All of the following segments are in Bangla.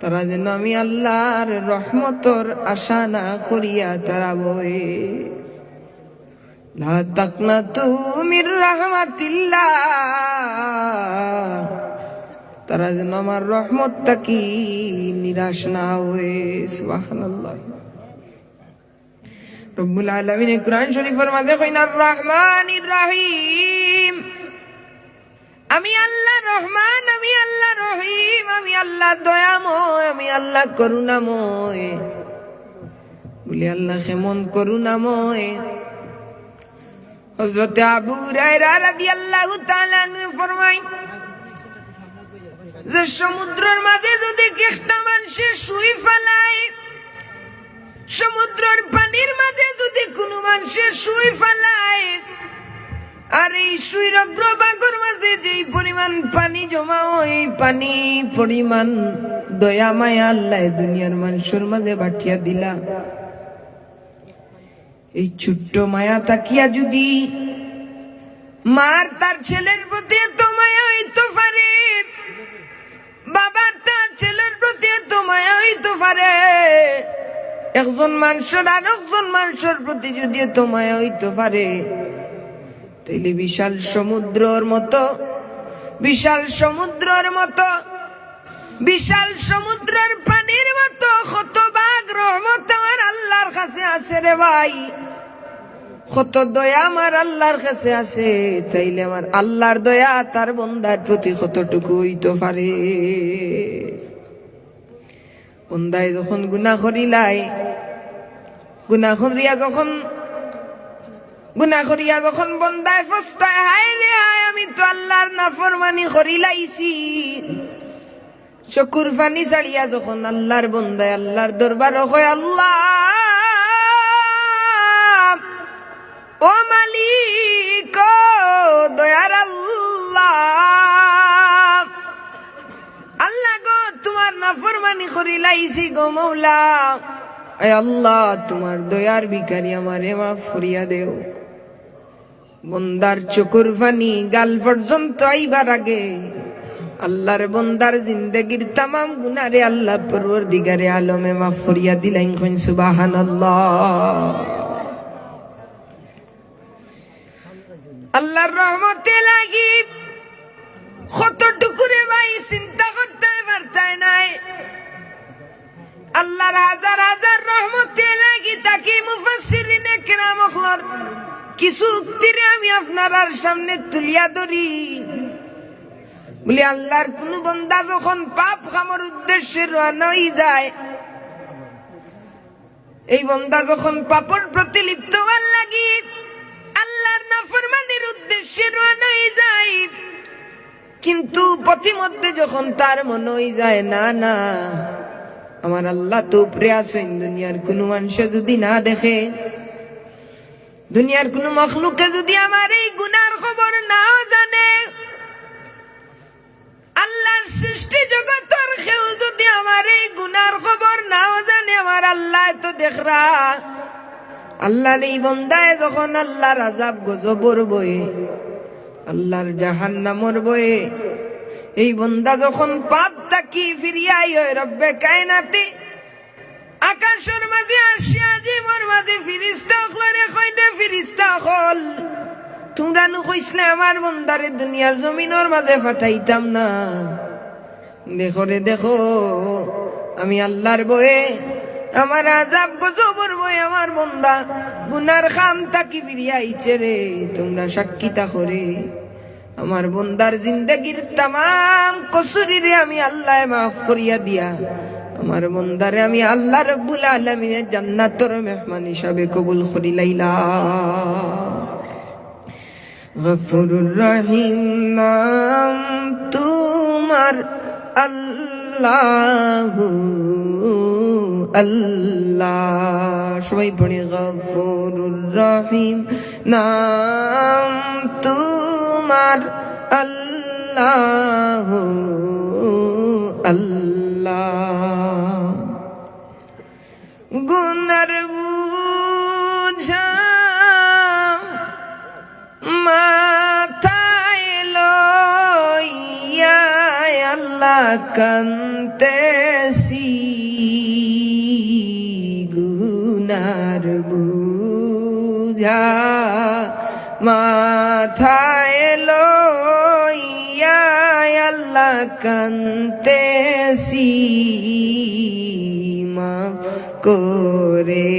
তারা যেন আমি আল্লাহর রহমতর আশা না করিয়া তারা বয়ে তাকনা তুমির রহমাতিল্লাহ। তারা যেন আমার রহমতটা কি নিরাশ না হয়ে, সুবহানাল্লাহ। রব্বুল আলামিন কোরআন শরীফের মাঝে কইন আর রহমানির রহিম। আমি আল্লাহ রহমান, আমি আল্লাহ রহিম, আমি আল্লাহ দয়াময়, আমি আল্লাহ করুণাময়। বলি, আল্লাহ কেমন করুণাময়। হজরতে আবু হুরায়রা রাদিয়াল্লাহু তাআলা আনহু ফরমাই যে সমুদ্রের মাঝে যদি একটা মানুষের শুই ফেলায়, সমুদ্রের পানির মাঝে যদি কোনো মানুষের শুই ফেলায় আর এই সুইর অগ্রভাগের মাঝে যেই পরিমাণ পানি জমা এই পানি পরিমাণ দয়া, মায়া, আল্লাহ দুনিয়ার মানুষের মাঝে বাটিয়া দিলা। এই ছোট্ট মায়া তাকিয়া যদি মার তার ছেলের প্রতি এত মায়া হইতে পারে, বাবার তার ছেলের প্রতি এত মায়া হইতে পারে, একজন মানুষের আর একজন মানুষের প্রতি যদি এত মায়া হইতে পারে তাইলে বিশাল সমুদ্রর মতো, বিশাল সমুদ্রর মতো, বিশাল সমুদ্রের পানির মতো কত বাঘ রহমত আমার আল্লাহর কাছে আছে রে ভাই। কত দয়া আমার আল্লাহর কাছে আছে, তাইলে আমার আল্লাহর দয়া তার বন্দার প্রতি কতটুকু হইতে পারে। বন্দায় যখন গুনা করিলাই গুনা করিয়া যখন গুনা করিয়া যখন বন্দায় ফস্তায়, হায় রে হায়, আমি তো আল্লাহর নাফরমানি করি লাইছি চকুর পানি ছাড়িয়া যখন আল্লাহর বন্দায়, আল্লাহর দরবার হয় আল্লাহ, ও মালিক দয়ার আল্লাহ আল্লাহ গো, তোমার নাফরমানি করি লাইছি গো মৌলা। আল্লাহ, তোমার দয়ার ভিখারি আমারে মাফ করিয়া দেও। বন্দার চকুর ফানি গাল পর্যন্ত আইবার আগে। আল্লাহর বন্দার জিন্দগির তামাম গুনারে আল্লাহ পরওয়ার দিগারে আলমে মাফ করিয়া দিলাইন সুবাহান আল্লাহর সামনে তুলিয়া ধরি। বলি, আল্লাহর কোন বন্দা যখন পাপ খামর উদ্দেশ্যে রওনা হয়ে যায়, এই বন্দা যখন পাপর প্রতি লিপ্ত হওয়ার লাগি, আল্লাহর নাফরমানির উদ্দেশ্যে রওনা হয়ে যায়। কিন্তু পথিমধ্যে যখন তার মনে হয়ে যায়, না না, আমার আল্লাহ তো উপরে আসেন দুনিয়ার কোনো মানুষে যদি না দেখে দুনিয়ার কোনো মখলুকে যদি আমার এই গুনার খবর নাও জানে, আল্লাহর সৃষ্টি জগতের কেউ যদি আমার এই গুনার খবর নাও জানে, আমার আল্লাহ তো দেখরা। আল্লাহর এই বন্দায় যখন আল্লাহর আজাব গজবর বয়ে আল্লাহর জাহান নামর বয়ে এই বন্দা যখন পাপ তাকি ফিরিয়াই হয় রব্বে কায়নাতি আকাশের মাঝে আসিয়া জীবর মাঝে ফিরিস্তা হলরে কইতে ফিরিস্তা হল? তোমরা নু কইসলে আমার বন্দারে দুনিয়ার জমিনের মাঝে ফাটাইতাম না। দেখো রে, দেখো, আমি আল্লাহর বয়ে, আমার আজাব গজবর বয়ে, আমার বন্দা গুনার খাম তাকি ফিরিয়াইছে রে। তোমরা সাক্ষীতা করে আমার বন্দার জিন্দগির তাম কসুরিরে আমি আল্লাহ মাফ করিয়া দিয়া। আমার বন্দারে আমি আল্লাহ রব্বুল আলমিনের জান্নাতর মেহমান হিসাবে কবুল করি, লাইলা। গফুরুর রহিম, নাম তোমার আল্লাহ আল্লাহ। সবাই পড়ি, গফুরুর রহিম, নাম তোমার আল্লাহ গুনার বুঝা মাথায় লই আল্লাহ কান্তেছি। গুনার বুঝা মাথায় লইয়া আল্লাহ কান্তেছি। করে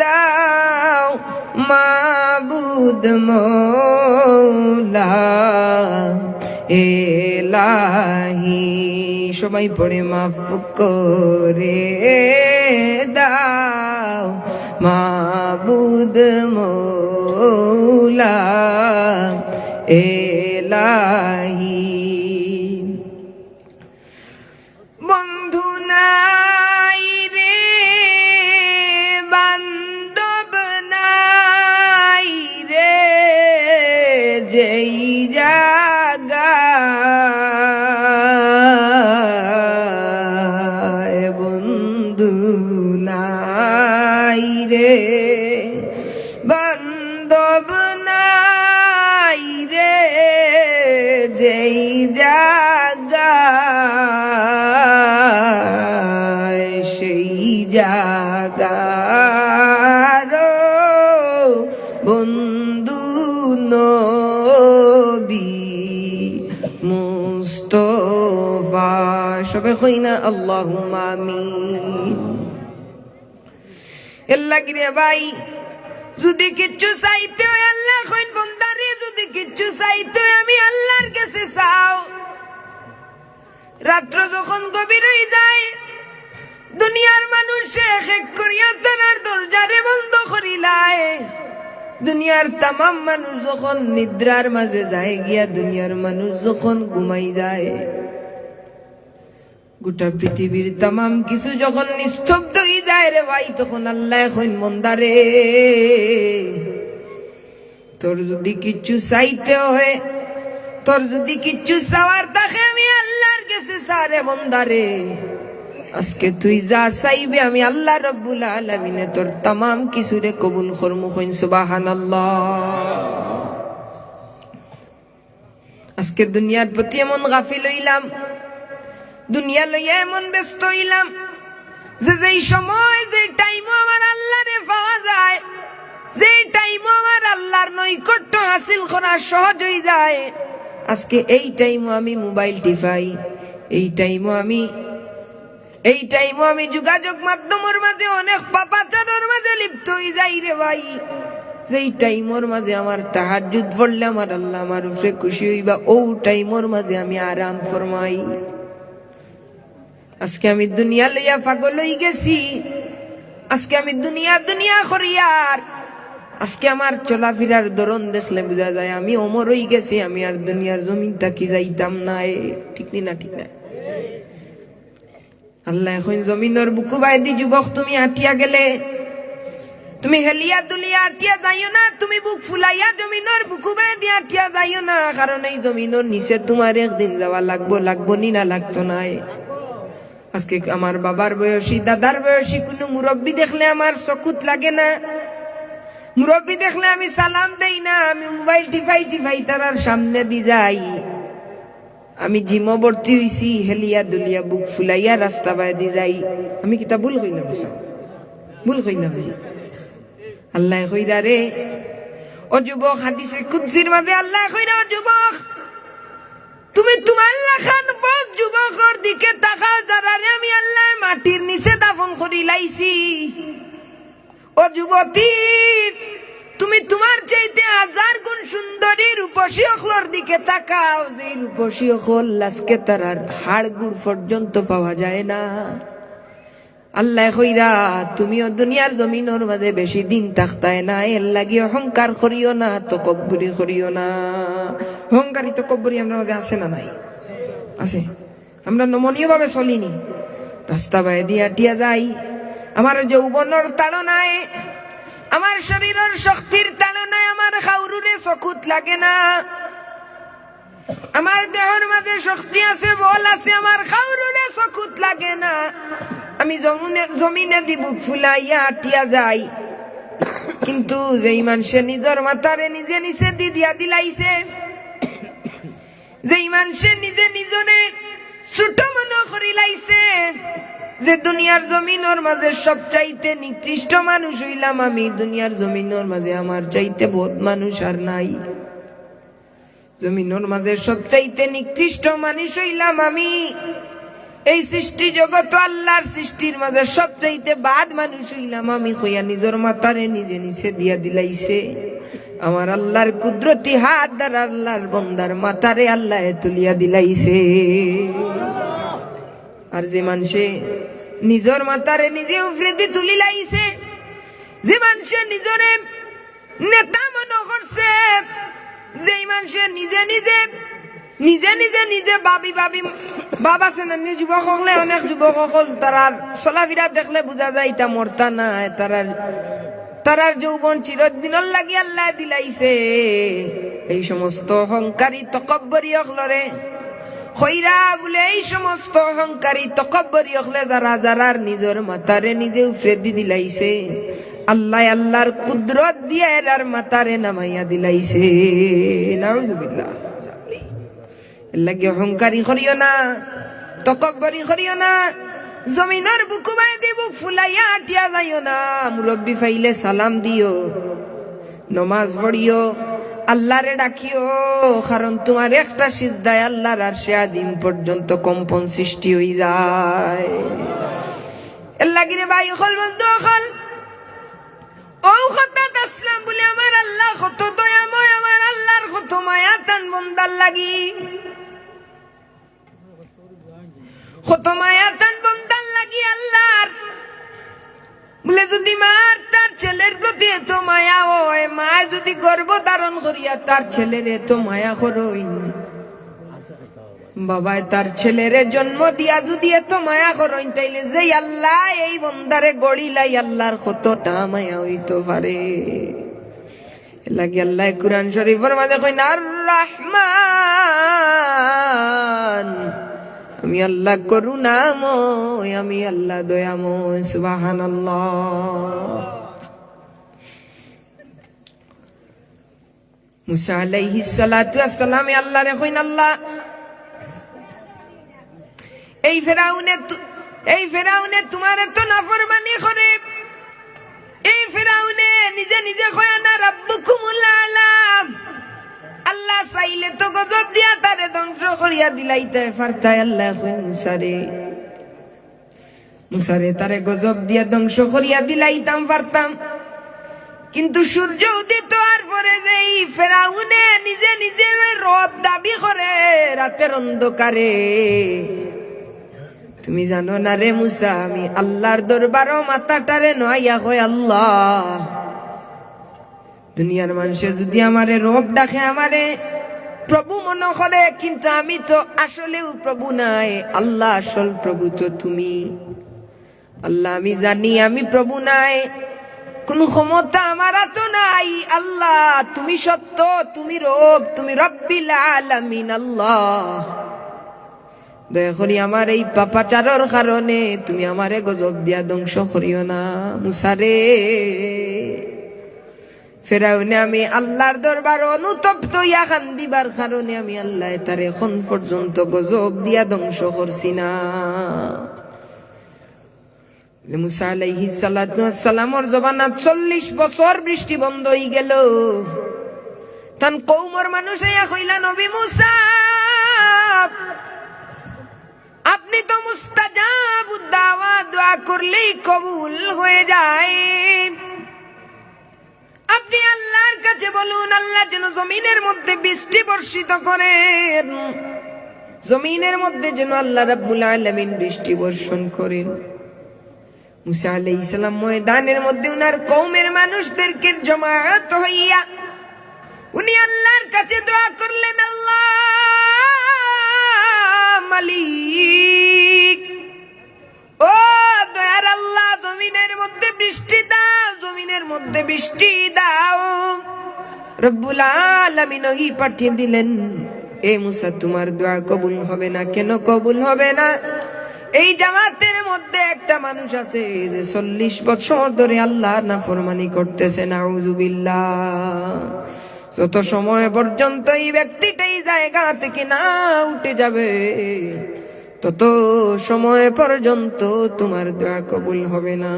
দাও মাবুদ মৌলা। এলাহি সবাই পড়ে মাফ করে দাও মাবুদ মৌলা। সবে কই না আল্লাহুম্মা আমিন এল্লা গিরে ভাই, যদি কিচ্ছু চাইতে হয় আল্লাহ কইন, বন্দারে, যদি কিচ্ছু চাইতে হয় আমি আল্লাহর কাছে চাও। রাত্র যখন গভীর হয়ে যায়, দুনিয়ার মানুষ এক করিয়া তার দরজারে বন্ধ করিলায় দুনিয়ার তামাম মানুষ যখন নিদ্রার মাঝে যায়, গিয়া দুনিয়ার মানুষ যখন ঘুমাই যায়। গোটা পৃথিবীর তামাম কিছু যখন নিস্তব্ধ হয়ে যায় রে ভাই, তখন আল্লাহ এখন মন্দারে। তোর যদি কিচ্ছু চাইতে হয়, তোর যদি কিচ্ছু চাওয়ার থাকে আমি আল্লাহর কাছে সারে মন্দারে। আজকে তুই যা চাইবে, আমি আল্লাহ রব্বুল আলমিনে তোর তামাম কিছুরে কবুল করমু হইন সুবাহান আজকে দুনিয়ার প্রতি এমন গাফিল হইলাম দুনিয়া লইয়া এমন ব্যস্ত হইলাম যে যেই সময় যে টাইম আমার আল্লাহরে পাওয়া যায় যে টাইম আমার আল্লাহর নৈকট্য হাসিল করা সহজ হয়ে যায়। আজকে এই টাইমও আমি মোবাইল টিপাই, এই টাইমও আমি, এই টাইমও আমি যোগাযোগ মাধ্যমের মাঝে, অনেক পাপাচারের মাঝে লিপ্ত হয়ে যাই রে ভাই। যেই টাইমর মাঝে আমার তাহাজুদ পড়লে আমার আল্লাহ আমার উপরে খুশি হইবা, ও টাইমর মাঝে আমি আরাম ফরমাই। আজকে আমি দুনিয়া লইয়া পাগল হই গেছি। আজকে আমি দুনিয়া দুনিয়া করিয়ার। আজকে আমার চলাফেরার ধরন দেখলে বোঝা যায় আমি অমর হই গেছি, আমি আর দুনিয়ার জমিন কি যাইতাম না এ। ঠিক নি ঠিক না। আল্লাহ এখন জমিনের বুকু বাইদি যুবক, তুমি আটিয়া গেলে। তুমি হেলিয়া দুলিয়া আটিয়া যাইও না, তুমি বুক ফুলাইয়া জমিনের বুকু বাইদি আটিয়া যাইও না, কারণ এই জমিনের নিচে তোমার একদিন যাওয়া লাগবো লাগবো নি না, লাগতো না। আজকে আমার বাবার বয়সী, দাদার বয়সী কোনো মুরব্বী দেখলে আমার চকুত লাগে না। মুরব্বী দেখলে আমি সালাম দেই না, আমি মোবাইল টিফাই টিফাই তার সামনে দি যাই। আমি জিমবর্তী হইছি, হেলিয়া দুলিয়া বুক ফুলাইয়া রাস্তা বাই দি যাই। আমি কিতা ভুল কইলাম ভুল কইলাম আল্লাহ কইরা রে ও যুবক হাদিসে কুদ্সির মাঝে আল্লাহ কইরা যুবক! তুমি তোমার লাখান পক যুবকর দিকে তাকাও যারা রে আমি আল্লাহ মাটির নিচে দাফন করি লাইছি। ও যুবতী তুমি তোমার চাইতে হাজার গুণ সুন্দরী রূপসী অখলর দিকে তাকাও যে রূপসী অখল আজকে তারার হাড় গুড় পর্যন্ত পাওয়া যায় না। আল্লাহ কইরা তুমিও দুনিয়ার জমিনের মাঝে বেশি দিন থাকতায় না এর লাগি অহংকার করিও না তো কব্বুরি করিও না। অহংকারী তো কব্বুরি আমরা মাঝে আছে না নাই? আছে। আমরা নমনীয় ভাবে চলিনি। রাস্তা বাই দিয়া টিয়া যাই। আমার যৌবনের তাড়নায়, আমার শরীরের শক্তির তাড়নায় আমার খাউরুরে চকুত লাগে না। আমার দেহর মাঝে শক্তি আছে, বল আছে, আমার খাউরুরে চকুত লাগে না। আমি জমুনে জমিনে দি বুক ফুলাইয়া আটিয়া যাই। কিন্তু যেই মানুষে নিজের মাথারে নিজে নিচে দি দিয়া দিলাইছে যে ইমান সে নিজে নিজরে ছোট মনে করি লাইছে, যে দুনিয়ার জমিনের মাঝে সব চাইতে নিকৃষ্ট মানুষ হইলাম আমি, দুনিয়ার জমিনের মাঝে আমার চাইতে বহুত মানুষ আর নাই। জমিনের মাঝে সব চাইতে নিকৃষ্ট মানুষ হইলাম আমি। এই সৃষ্টি জগৎ আল্লাহর সৃষ্টির মাঝে সব চাইতে বাদ মানুষ হইলাম আমি, হইয়া নিজের মাতারে নিজে নিচে দিয়া দিলাইছে। আমার আল্লাহর কুদরতি হাত দ্বারা আল্লাহর বন্দার মাতারে আল্লাহ তুলিয়া দিলাইছে। আর যে মানুষে নিজের মাতারে নিজে উফরেদি তুলি লাইছে, যে মানুষে নিজরে নেতা মনে করছে যে মানুষে নিজে নিজে নিজে নিজে নিজে বাবি বাবি বাবা আছে না নি যুবক হলে অনেক যুবক হল তারার চলাফিরা দেখলে বোঝা যায় ইটা মরতা না তারার তারার যৌবন চিরদিনের লাগি আল্লাহ দিলাইছে। এই সমস্ত অহংকারী তকব্বরি অকলরে খৈরা বলে এই সমস্ত অহংকারী তকব্বরি অকলে যারা, যারার নিজের মাতারে নিজে উফরে দিলাইছে। আল্লাহ আল্লাহর কুদরত দিয়ে এরার মাতারে নামাইয়া দিলাইছে। নাউজুবিল্লাহ। লাগে অহংকারী করিও না, তকব্বরি করিও না। জমিনের বুকু বাই দি বুক ফুলাইয়া আটিয়া যাইও না। মুরব্বী ফাইলে সালাম দিও। নমাজ পড়িও আল্লাহরে ডাকিও। কারণ তোমার একটা সিজদায় আল্লাহর আর সে আজিম পর্যন্ত কম্পন সৃষ্টি হয়ে যায়। এর লাগিরে ভাই অকল বন্ধু অকল। ও কথা আসলাম বলে আমার আল্লাহ কত দয়াময় আমার আল্লাহর কত মায়া টান বন্দার লাগি। কত মায়া লাগি যদি তার ছেলের মায়া হয় যদি মায়া জন্ম দিয়া যদি এত মায়া করই তাইলে যে আল্লাহ এই বন্দারে গড়িলাই আল্লাহর কতটা মায়া হইতে পারে। লাগি আল্লাহ কুরআন শরীফের মাঝে কই না রহমান আমি আল্লাহ করুণাময়, আমি আল্লাহ দয়াময় সুবাহান আল্লাহ। এই এই এই নিজে নিজে কয় না রাব্বুকুমুল আলাম। আল্লাহ চাইলে তো গজব দিয়া তারে ধ্বংস করিয়া দিলাইতে ফারতায় আল্লাহ মুসারে। মুসারে, তারে গজব দিয়া ধ্বংস করিয়া দিলাইতাম পারতাম কিন্তু সূর্য উদিত আর পরে যে এই ফেরাউনে নিজে নিজে রব দাবি করে রাতের অন্ধকারে। তুমি জানো না রে মুসা, আমি আল্লাহর দরবারও মাথাটারে নয়া হয় আল্লাহ। দুনিয়ার মানুষে যদি আমারে রব ডাকে আমারে, প্রভু মনে করে, কিন্তু আমি তো আসলেও প্রভু নাই। আল্লাহ আসল প্রভু তো তুমি। আল্লাহ আমি জানি আমি প্রভু নাই। কোন ক্ষমতা আমার তো নাই। আল্লাহ তুমি সত্য, তুমি রব, তুমি রব্বিল আলামিন, আল্লাহ। দয়া করি আমার এই পাপাচারর কারণে তুমি আমারে গজব দিয়া ধ্বংস করিও না, মুসারে। ফেরাউনে আমি আল্লাহর দরবার অনুতপ্ত ইয়া খান দিবার কারণে আমি আল্লাহ তার এখন পর্যন্ত গজব দিয়া ধ্বংস করছি না। মুসা আলাইহি সালামের জবানাত চল্লিশ বছর বৃষ্টি বন্ধ হয়ে গেল। তান কৌমর মানুষ কইলা, নবী মুসা, আপনি তো মুস্তাজাব দাওয়া, দোয়া করলেই কবুল হয়ে যায়। আপনি আল্লাহর কাছে বলুন, আল্লাহ যেন জমিনের মধ্যে বৃষ্টি বর্ষিত করেন। জমিনের মধ্যে যেন আল্লাহ রাব্বুল আলামিন বৃষ্টি বর্ষণ করেন। মুসা আলাইহিস ইসলাম ময়দানের মধ্যে উনার কৌমের মানুষদেরকে জমায়েত হইয়া উনি আল্লাহর কাছে রব্বুল আলামিন পাঠিয়ে দিলেন। এ মুসা, তোমার দোয়া কবুল হবে না? কেন কবুল হবে না? এই জামাতের মধ্যে একটা মানুষ আছে যে চল্লিশ বছর ধরে আল্লাহ না ফরমানি করতেছে, নাউজুবিল্লাহ। যত সময় পর্যন্ত এই ব্যক্তিটা এই জায়গা থেকে না উঠে যাবে, তত সময় পর্যন্ত তোমার দোয়া কবুল হবে না।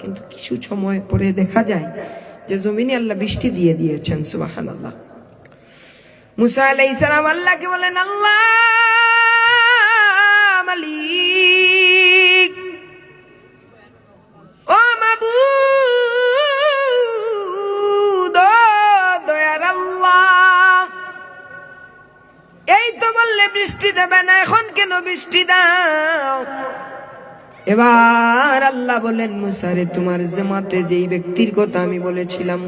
কিন্তু কিছু সময় পরে দেখা যায় যে জমিনে আল্লাহ বৃষ্টি দিয়ে দিয়েছেন সুবাহান আল্লাহ মুসা আলাইহিস সালাম আল্লাহকে বলেন, আল্লাহ মালিক আল্লাহ, এই তো বললে বৃষ্টি দেবে না, এখন কেন বৃষ্টি দাও? এবার আল্লাহ বলেন, মুসারে, তোমার জামাতে যেই ব্যক্তির কথা আমি বলেছিলাম,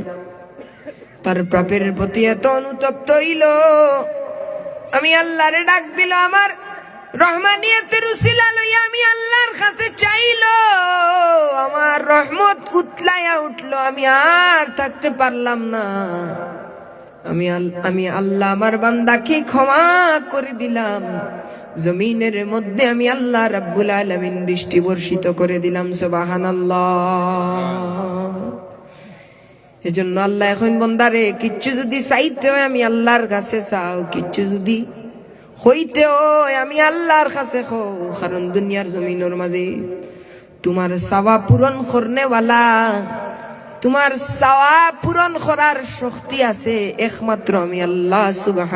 তার প্রাপের প্রতি এত অনুতপ্ত হইল। আমি আল্লাহরে ডাক দিল, আমার রহমানিয়তের উসিলা লইয়া আমি আল্লাহর কাছে চাইল। আমার রহমত উতলাইয়া উঠল, আমি আর থাকতে পারলাম না। আমি আমি আল্লাহ, আমার বান্দাকে ক্ষমা করে দিলাম। জমিনের মধ্যে আমি আল্লাহ রাব্বুল আলামিন বৃষ্টি বর্ষিত করে দিলাম, সুবহানাল্লাহ। এজন্য আল্লাহ এখন বন্দারে, কিচ্ছু যদি চাইতে হয় আমি আল্লাহর কাছে চাও, কিচ্ছু যদি হইতে হয় আমি আল্লাহর কাছে খো কারণ দুনিয়ার জমিনের মাঝে তোমার চাওয়া পূরণ করনেওয়ালা তোমার সাওয়া পূরণ করার শক্তি আছে একমাত্র আমি আল্লাহ সুবাহ